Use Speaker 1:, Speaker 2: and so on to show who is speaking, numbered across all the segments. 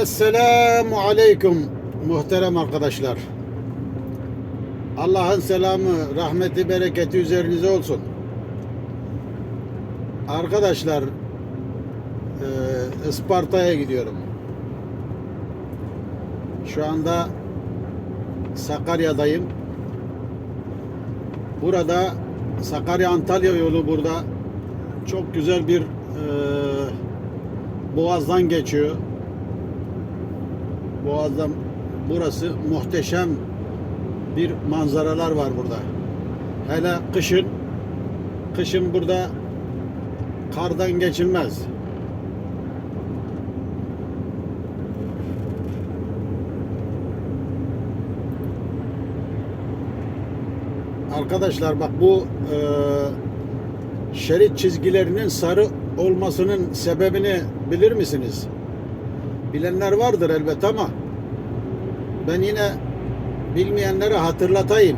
Speaker 1: Esselamu Aleyküm muhterem arkadaşlar. Allah'ın selamı, rahmeti, bereketi üzerinize olsun. Arkadaşlar e, Isparta'ya gidiyorum. Şu anda Sakarya'dayım. Burada Sakarya Antalya yolu burada çok güzel bir e, boğazdan geçiyor. Boğaz'dan burası muhteşem bir manzaralar var burada. Hele kışın kışın burada kardan geçilmez. Arkadaşlar bak bu e, şerit çizgilerinin sarı olmasının sebebini bilir misiniz? Bilenler vardır elbet ama ben yine bilmeyenlere hatırlatayım.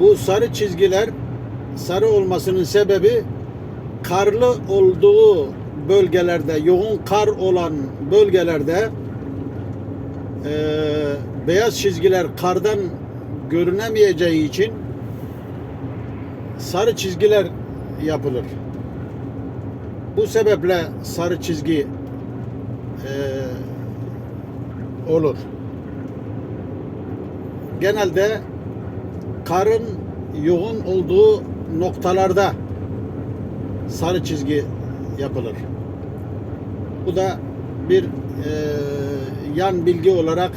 Speaker 1: Bu sarı çizgiler sarı olmasının sebebi karlı olduğu bölgelerde, yoğun kar olan bölgelerde eee, beyaz çizgiler kardan görünemeyeceği için sarı çizgiler yapılır. Bu sebeple sarı çizgi eee, olur. Genelde karın yoğun olduğu noktalarda sarı çizgi yapılır. Bu da bir eee, yan bilgi olarak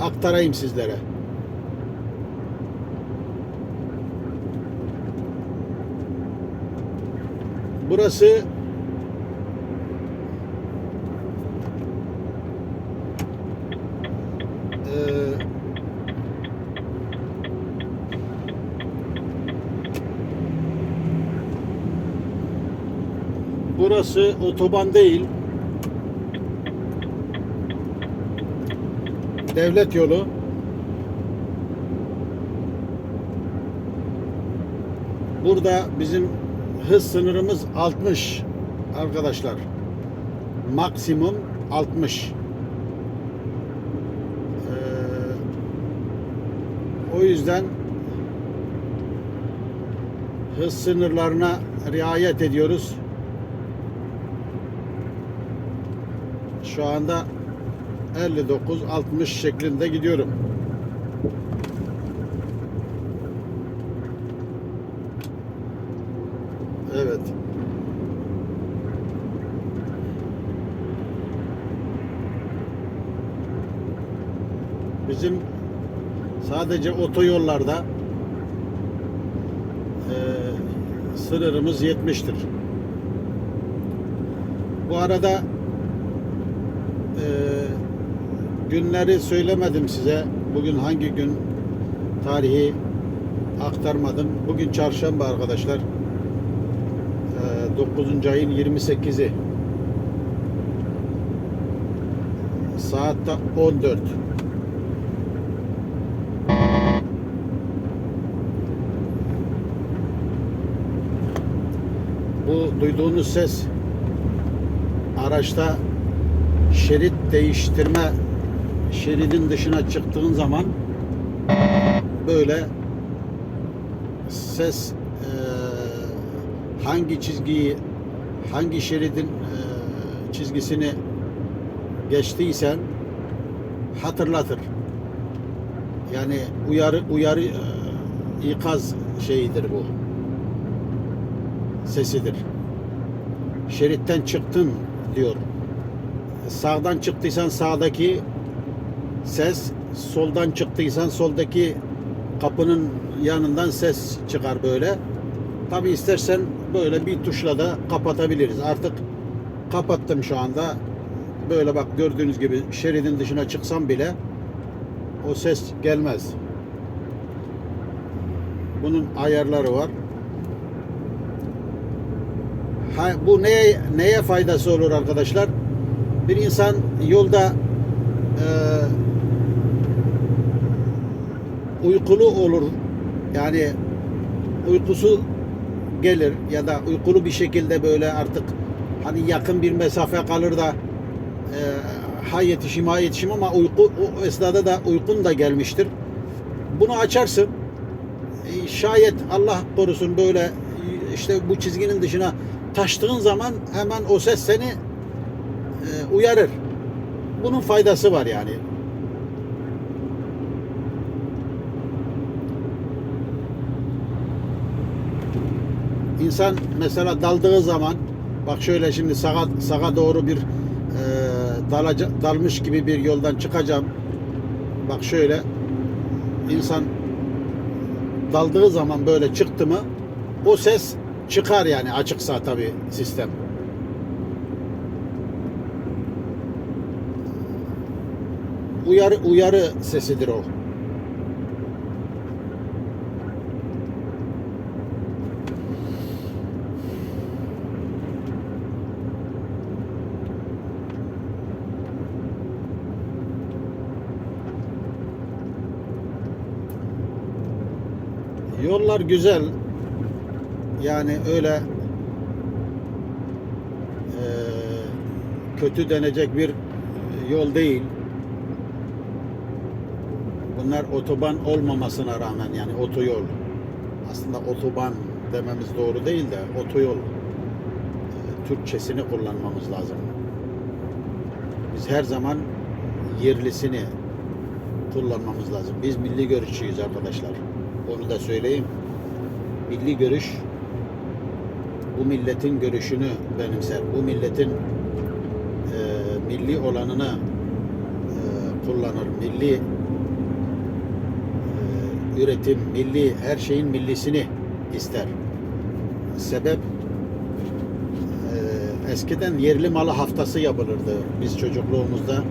Speaker 1: aktarayım sizlere. Burası eee burası otoban değil. Devlet yolu. Burada bizim hız sınırımız 60 arkadaşlar. Maksimum 60. Ee, o yüzden hız sınırlarına riayet ediyoruz. Şu anda 59-60 şeklinde gidiyorum. Evet. Bizim sadece otoyollarda eee sınırımız 70'tir. Bu arada eee, günleri söylemedim size. Bugün hangi gün tarihi aktarmadım. Bugün çarşamba arkadaşlar. Eee, 9. ayın 28'i. Saat de 14. Bu duyduğunuz ses araçta şerit değiştirme şeridin dışına çıktığın zaman böyle ses eee, hangi çizgiyi hangi şeridin eee, çizgisini geçtiysen hatırlatır. Yani uyarı uyarı eee, ikaz şeyidir bu. Sesidir. Şeritten çıktın diyor. Sağdan çıktıysan sağdaki ses, soldan çıktıysan soldaki kapının yanından ses çıkar böyle. Tabi istersen böyle bir tuşla da kapatabiliriz. Artık kapattım şu anda. Böyle bak gördüğünüz gibi şeridin dışına çıksam bile o ses gelmez. Bunun ayarları var. Ha, bu neye neye faydası olur arkadaşlar? Bir insan yolda e, uykulu olur. Yani uykusu gelir ya da uykulu bir şekilde böyle artık hani yakın bir mesafe kalır da ha yetişim ha yetişim ama uyku o esnada da uykun da gelmiştir. Bunu açarsın. E, şayet Allah korusun böyle e, işte bu çizginin dışına taştığın zaman hemen o ses seni e, uyarır. Bunun faydası var yani. İnsan mesela daldığı zaman bak şöyle şimdi sağa, sağa doğru bir e, dalaca, dalmış gibi bir yoldan çıkacağım. Bak şöyle insan daldığı zaman böyle çıktı mı o ses çıkar yani açıksa tabi sistem. Uyarı uyarı sesidir o. Yollar güzel. Yani öyle eee, kötü denecek bir yol değil. Bunlar otoban olmamasına rağmen yani otoyol. Aslında otoban dememiz doğru değil de otoyol. Eee, Türkçesini kullanmamız lazım. Biz her zaman yerlisini kullanmamız lazım. Biz milli görüşçüyüz arkadaşlar. Onu da söyleyeyim. Milli görüş bu milletin görüşünü benimser. Bu milletin e, milli olanını e, kullanır. Milli e, üretim, milli her şeyin millisini ister. Sebep e, eskiden yerli malı haftası yapılırdı. Biz çocukluğumuzda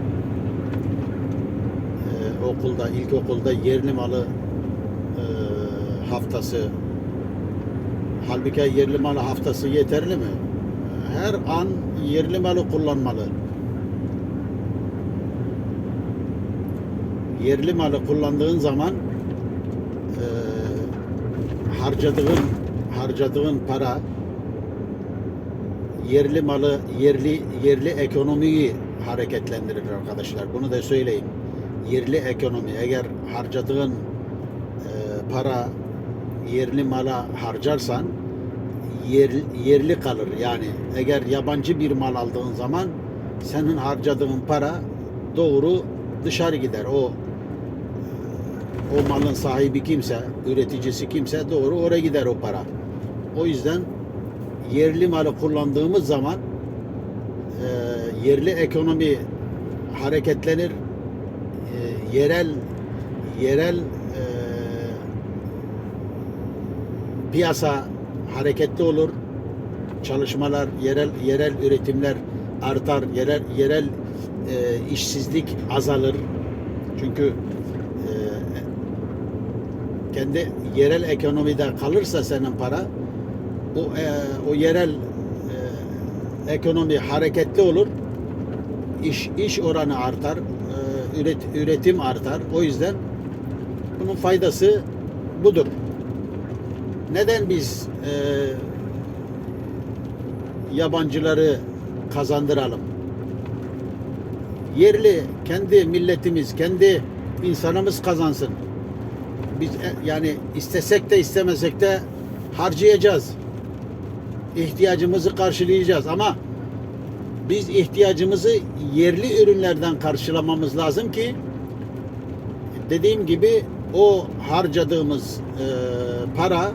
Speaker 1: e, okulda, ilkokulda yerli malı haftası halbuki yerli malı haftası yeterli mi? Her an yerli malı kullanmalı. Yerli malı kullandığın zaman e, harcadığın harcadığın para yerli malı yerli yerli ekonomiyi hareketlendirir arkadaşlar. Bunu da söyleyeyim. Yerli ekonomi eğer harcadığın e, para yerli mala harcarsan yer, yerli kalır. Yani eğer yabancı bir mal aldığın zaman senin harcadığın para doğru dışarı gider. O o malın sahibi kimse, üreticisi kimse doğru oraya gider o para. O yüzden yerli malı kullandığımız zaman e, yerli ekonomi hareketlenir. E, yerel yerel e, piyasa hareketli olur. Çalışmalar, yerel yerel üretimler artar. Yerel yerel e, işsizlik azalır. Çünkü e, kendi yerel ekonomide kalırsa senin para o e, o yerel e, ekonomi hareketli olur. İş iş oranı artar. E, üret, üretim artar. O yüzden bunun faydası budur. Neden biz e, yabancıları kazandıralım? Yerli kendi milletimiz, kendi insanımız kazansın. Biz e, yani istesek de istemesek de harcayacağız. İhtiyacımızı karşılayacağız ama biz ihtiyacımızı yerli ürünlerden karşılamamız lazım ki dediğim gibi o harcadığımız e, para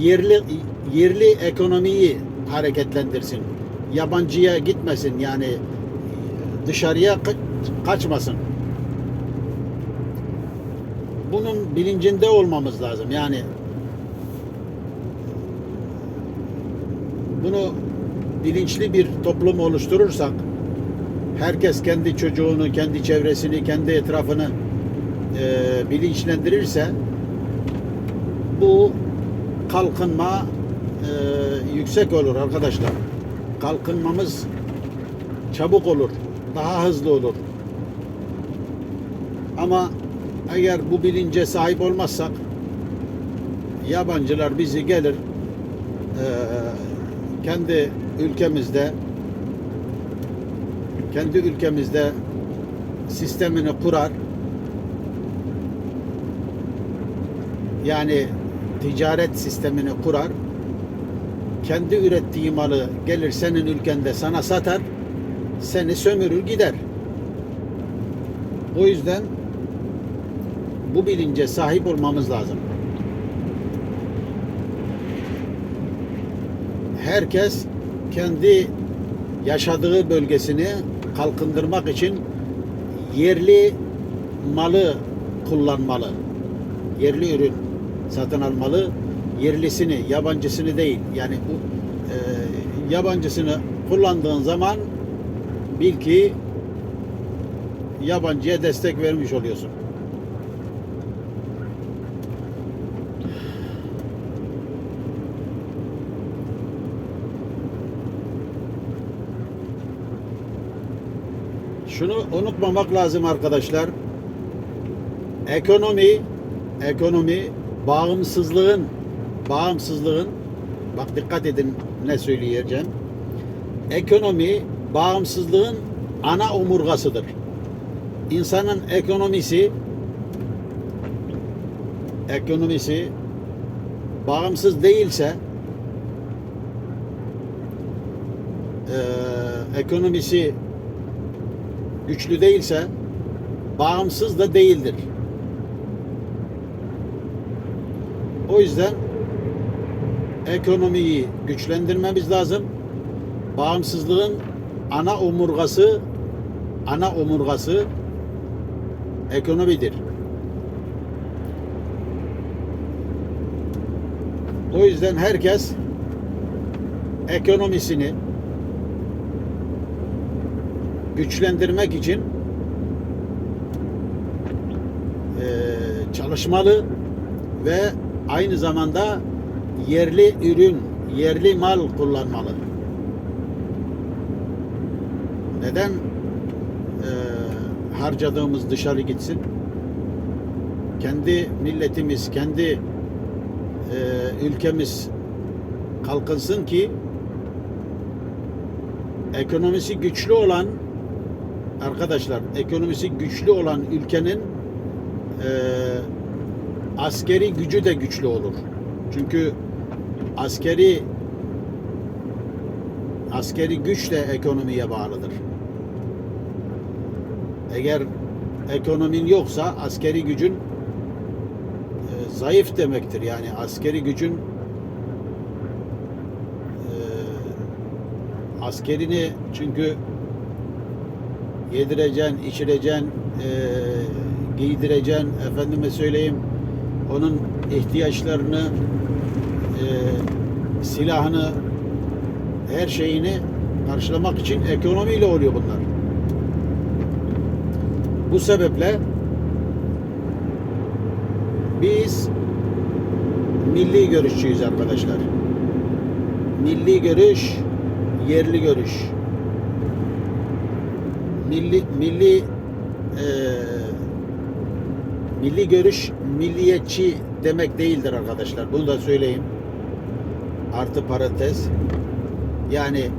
Speaker 1: yerli yerli ekonomiyi hareketlendirsin. Yabancıya gitmesin yani dışarıya ka- kaçmasın. Bunun bilincinde olmamız lazım. Yani bunu bilinçli bir toplum oluşturursak herkes kendi çocuğunu, kendi çevresini, kendi etrafını e, bilinçlendirirse bu kalkınma e, yüksek olur arkadaşlar. Kalkınmamız çabuk olur, daha hızlı olur. Ama eğer bu bilince sahip olmazsak yabancılar bizi gelir e, kendi ülkemizde kendi ülkemizde sistemini kurar. Yani ticaret sistemini kurar. Kendi ürettiği malı gelir senin ülkende sana satar. Seni sömürür gider. O yüzden bu bilince sahip olmamız lazım. Herkes kendi yaşadığı bölgesini kalkındırmak için yerli malı kullanmalı. Yerli ürün satın almalı. Yerlisini, yabancısını değil. Yani bu e, yabancısını kullandığın zaman bil ki yabancıya destek vermiş oluyorsun. Şunu unutmamak lazım arkadaşlar. Ekonomi ekonomi bağımsızlığın bağımsızlığın bak dikkat edin ne söyleyeceğim. Ekonomi bağımsızlığın ana omurgasıdır. İnsanın ekonomisi ekonomisi bağımsız değilse eee, ekonomisi güçlü değilse bağımsız da değildir. O yüzden ekonomiyi güçlendirmemiz lazım. Bağımsızlığın ana omurgası ana omurgası ekonomidir. O yüzden herkes ekonomisini güçlendirmek için çalışmalı ve aynı zamanda yerli ürün, yerli mal kullanmalı. Neden eee, harcadığımız dışarı gitsin? Kendi milletimiz, kendi eee, ülkemiz kalkınsın ki ekonomisi güçlü olan arkadaşlar ekonomisi güçlü olan ülkenin eee, askeri gücü de güçlü olur. Çünkü askeri askeri güç de ekonomiye bağlıdır. Eğer ekonomin yoksa askeri gücün e, zayıf demektir. Yani askeri gücün e, askerini çünkü yedireceksin, içireceksin, e, giydireceksin, efendime söyleyeyim, onun ihtiyaçlarını, e, silahını, her şeyini karşılamak için ekonomiyle oluyor bunlar. Bu sebeple biz milli görüşçüyüz arkadaşlar. Milli görüş, yerli görüş. Milli milli eee milli görüş milliyetçi demek değildir arkadaşlar. Bunu da söyleyeyim. Artı parantez. Yani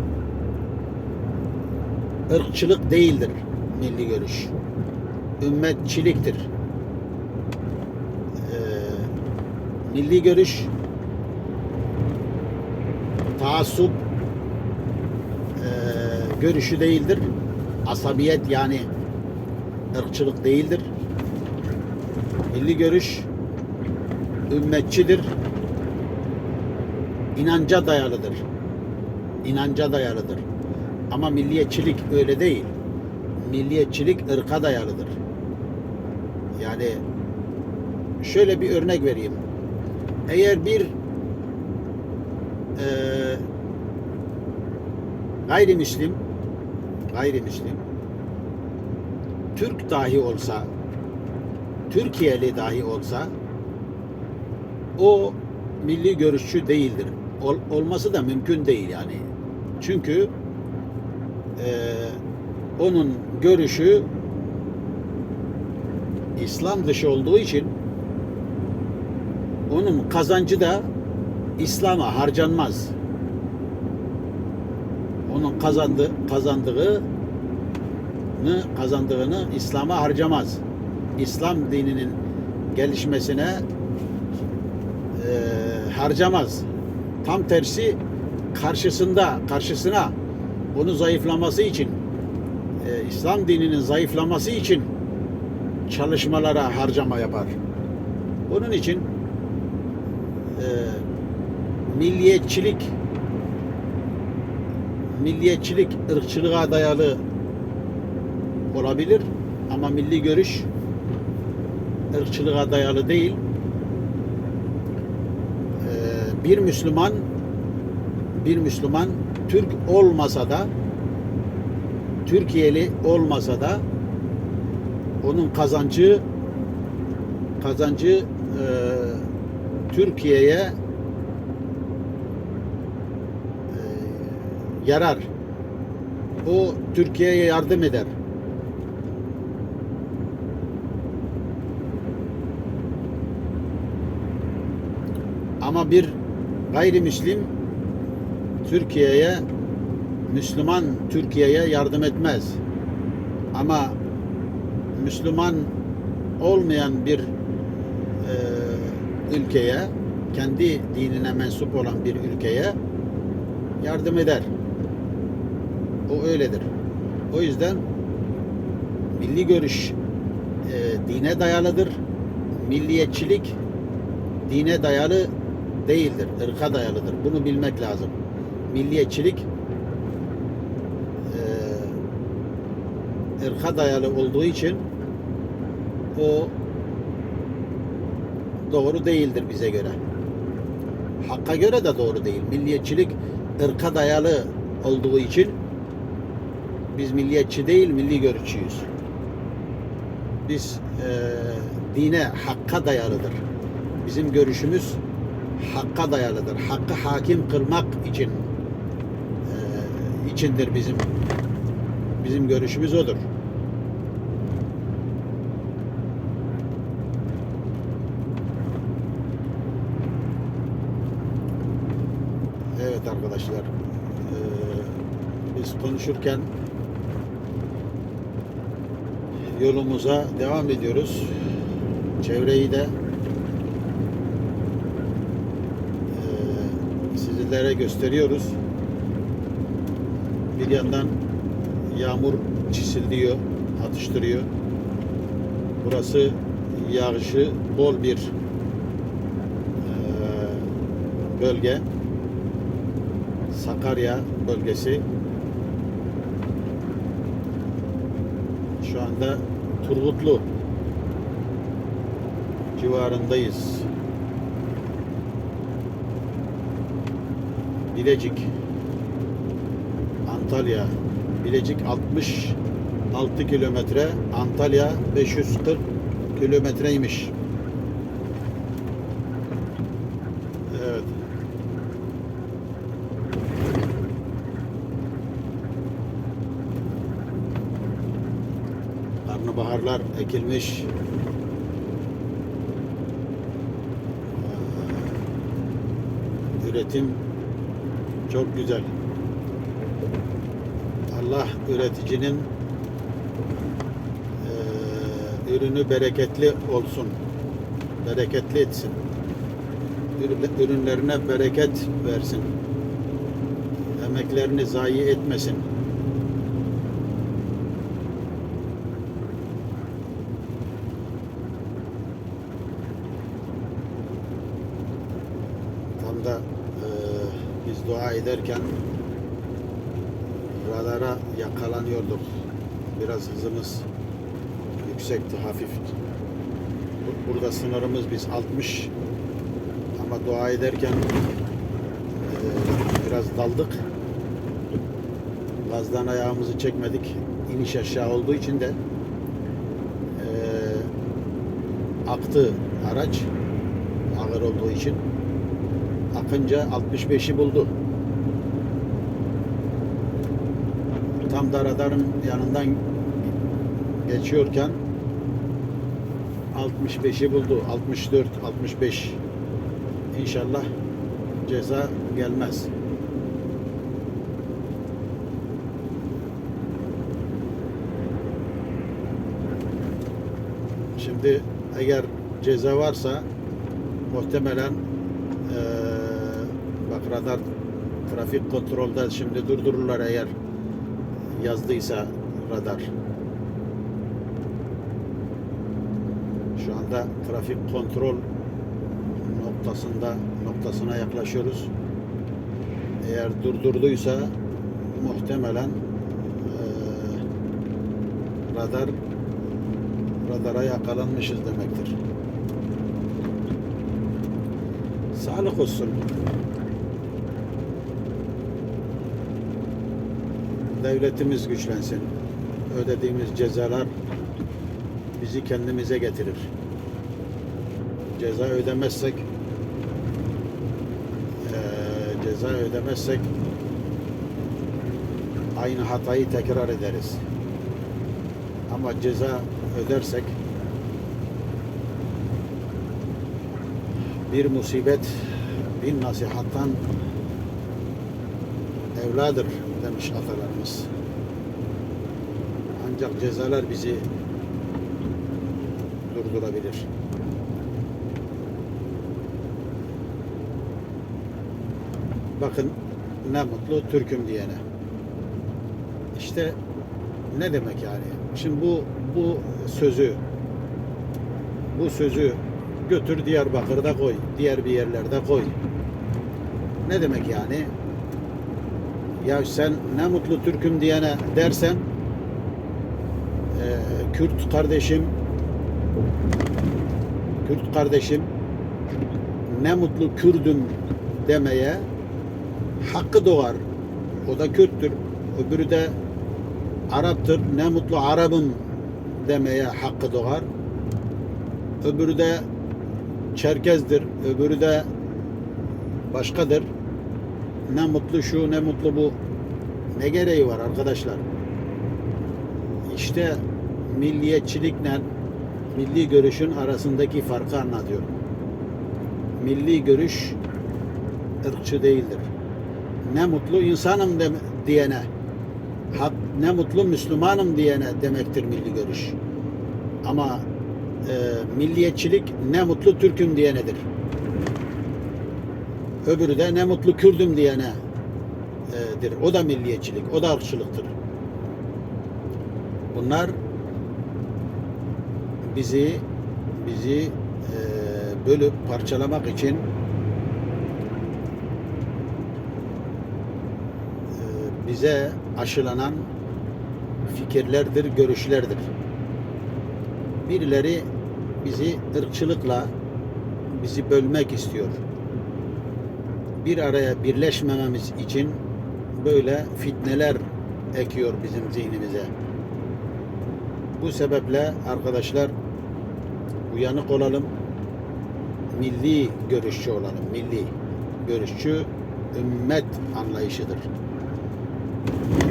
Speaker 1: ırkçılık değildir milli görüş. Ümmetçiliktir. Ee, milli görüş taassup ee, görüşü değildir. Asabiyet yani ırkçılık değildir. Milli görüş ümmetçidir. İnanca dayalıdır. İnanca dayalıdır. Ama milliyetçilik öyle değil. Milliyetçilik ırka dayalıdır. Yani şöyle bir örnek vereyim. Eğer bir eee gayrimüslim gayrimüslim Türk dahi olsa Türkiye'li dahi olsa o milli görüşçü değildir. Ol, olması da mümkün değil yani. Çünkü eee, onun görüşü İslam dışı olduğu için onun kazancı da İslam'a harcanmaz. Onun kazandığı, kazandığı kazandığını İslam'a harcamaz. İslam dininin gelişmesine e, harcamaz. Tam tersi karşısında, karşısına onu zayıflaması için, e, İslam dininin zayıflaması için çalışmalara harcama yapar. Bunun için e, milliyetçilik milliyetçilik ırkçılığa dayalı olabilir ama milli görüş ırkçılığa dayalı değil. Ee, bir Müslüman bir Müslüman Türk olmasa da Türkiye'li olmasa da onun kazancı kazancı e, Türkiye'ye e, yarar. O Türkiye'ye yardım eder. Ama bir gayrimüslim Türkiye'ye Müslüman Türkiye'ye yardım etmez. Ama Müslüman olmayan bir e, ülkeye, kendi dinine mensup olan bir ülkeye yardım eder. O öyledir. O yüzden milli görüş e, dine dayalıdır. Milliyetçilik dine dayalı değildir. ırka dayalıdır. Bunu bilmek lazım. Milliyetçilik e, ırka dayalı olduğu için o doğru değildir bize göre. Hakka göre de doğru değil. Milliyetçilik ırka dayalı olduğu için biz milliyetçi değil, milli görüşçüyüz. Biz e, dine, hakka dayalıdır. Bizim görüşümüz hakka dayalıdır. Hakkı hakim kılmak için e, içindir bizim bizim görüşümüz odur. Evet arkadaşlar. eee, biz konuşurken yolumuza devam ediyoruz. Çevreyi de eee, sizlere gösteriyoruz. Bir yandan yağmur çisildiriyor, atıştırıyor. Burası yağışı bol bir bölge. Sakarya bölgesi. Şu anda Turgutlu civarındayız. Bilecik Antalya Bilecik 66 kilometre Antalya 540 kilometreymiş. Evet. Karnabaharlar ekilmiş. Ee, Üretim çok güzel. Allah üreticinin eee, ürünü bereketli olsun. Bereketli etsin. Ürün- Ürünlerine bereket versin. Emeklerini zayi etmesin. Tam da eee, ederken radara yakalanıyorduk. Biraz hızımız yüksekti, hafif. Bu- Burada sınırımız biz 60 ama dua ederken eee, biraz daldık. Gazdan ayağımızı çekmedik. İniş aşağı olduğu için de eee, aktı araç ağır olduğu için akınca 65'i buldu. Tam da radarın yanından geçiyorken 65'i buldu. 64, 65. İnşallah ceza gelmez. Şimdi eğer ceza varsa muhtemelen eee bak radar trafik kontrolde şimdi durdururlar eğer yazdıysa radar. Şu anda trafik kontrol noktasında noktasına yaklaşıyoruz. Eğer durdurduysa muhtemelen eee, radar radara yakalanmışız demektir. Sağlık olsun. Devletimiz güçlensin. Ödediğimiz cezalar bizi kendimize getirir. Ceza ödemezsek eee, ceza ödemezsek aynı hatayı tekrar ederiz. Ama ceza ödersek bir musibet bin nasihattan evladır demiş atalarımız. Ancak cezalar bizi durdurabilir. Bakın ne mutlu Türk'üm diyene. İşte ne demek yani? Şimdi bu bu sözü bu sözü götür Diyarbakır'da koy, diğer bir yerlerde koy. Ne demek yani? Ya sen ne mutlu Türk'üm diyene dersen e, Kürt kardeşim Kürt kardeşim ne mutlu Kürdüm demeye hakkı doğar. O da Kürttür. Öbürü de Arap'tır. Ne mutlu Arap'ım demeye hakkı doğar. Öbürü de Çerkez'dir. Öbürü de başkadır. Ne mutlu şu, ne mutlu bu. Ne gereği var arkadaşlar? İşte milliyetçilikle milli görüşün arasındaki farkı anlatıyorum. Milli görüş ırkçı değildir. Ne mutlu insanım de, diyene, hak, ne mutlu Müslümanım diyene demektir milli görüş. Ama e, milliyetçilik ne mutlu Türk'üm diyenedir. Öbürü de ne mutlu Kürdüm diyenedir. O da milliyetçilik, o da ırkçılıktır. Bunlar bizi bizi e, bölüp parçalamak için e, bize aşılanan fikirlerdir, görüşlerdir. Birileri bizi ırkçılıkla bizi bölmek istiyor. Bir araya birleşmememiz için böyle fitneler ekiyor bizim zihnimize. Bu sebeple arkadaşlar uyanık olalım. Milli görüşçü olalım. Milli görüşçü ümmet anlayışıdır.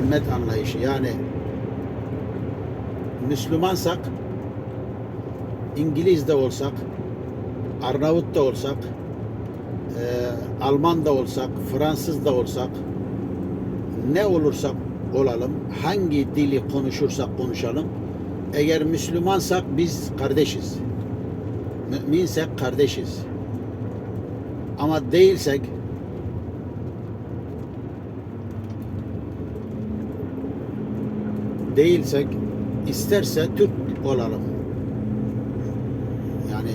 Speaker 1: Ümmet anlayışı yani Müslümansak İngiliz de olsak Arnavut da olsak e, Alman da olsak Fransız da olsak ne olursak olalım hangi dili konuşursak konuşalım eğer Müslümansak biz kardeşiz. Müminsek kardeşiz. Ama değilsek değilsek isterse Türk olalım. Yani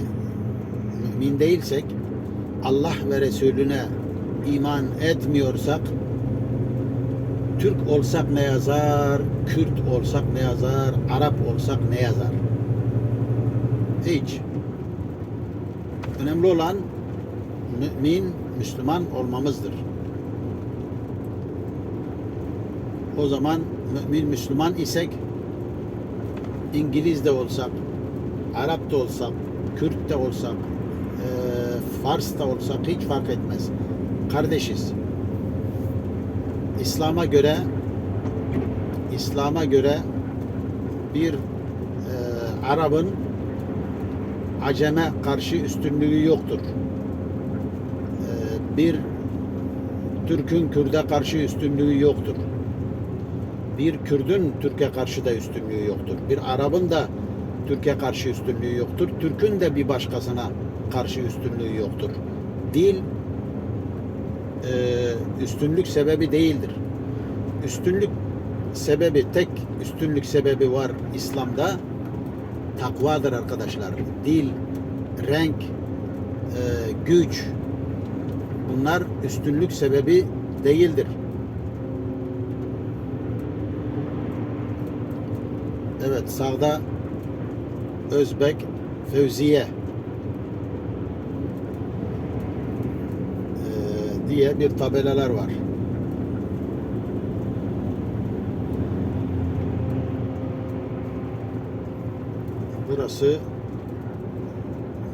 Speaker 1: mümin değilsek Allah ve Resulüne iman etmiyorsak Türk olsak ne yazar, Kürt olsak ne yazar, Arap olsak ne yazar? Hiç. Önemli olan mümin, Müslüman olmamızdır. O zaman mümin, Müslüman isek İngiliz de olsak, Arap da olsak, Kürt de olsak, Fars da olsak hiç fark etmez. Kardeşiz. İslam'a göre İslam'a göre bir e, Arap'ın Acem'e karşı üstünlüğü yoktur. E, bir Türk'ün Kürt'e karşı üstünlüğü yoktur. Bir Kürdün Türk'e karşı da üstünlüğü yoktur. Bir Arap'ın da Türkiye karşı üstünlüğü yoktur. Türk'ün de bir başkasına karşı üstünlüğü yoktur. Dil e, üstünlük sebebi değildir. Üstünlük sebebi, tek üstünlük sebebi var İslam'da takvadır arkadaşlar. Dil, renk, e, güç bunlar üstünlük sebebi değildir. Evet sağda Özbek Fevziye e, diye bir tabelalar var. Burası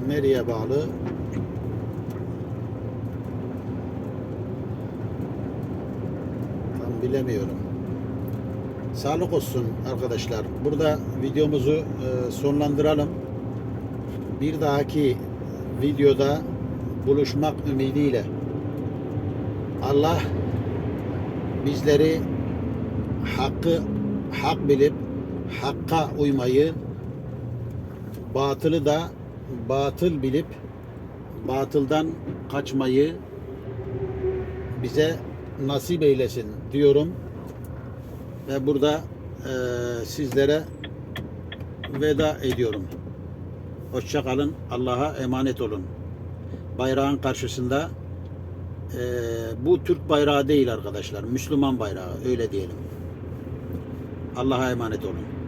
Speaker 1: nereye bağlı? Tam bilemiyorum. Sağlık olsun arkadaşlar. Burada videomuzu e, sonlandıralım. Bir dahaki videoda buluşmak ümidiyle Allah bizleri hakkı hak bilip hakka uymayı batılı da batıl bilip batıldan kaçmayı bize nasip eylesin diyorum ve burada eee, sizlere veda ediyorum. Hoşça kalın. Allah'a emanet olun. Bayrağın karşısında eee, bu Türk bayrağı değil arkadaşlar. Müslüman bayrağı öyle diyelim. Allah'a emanet olun.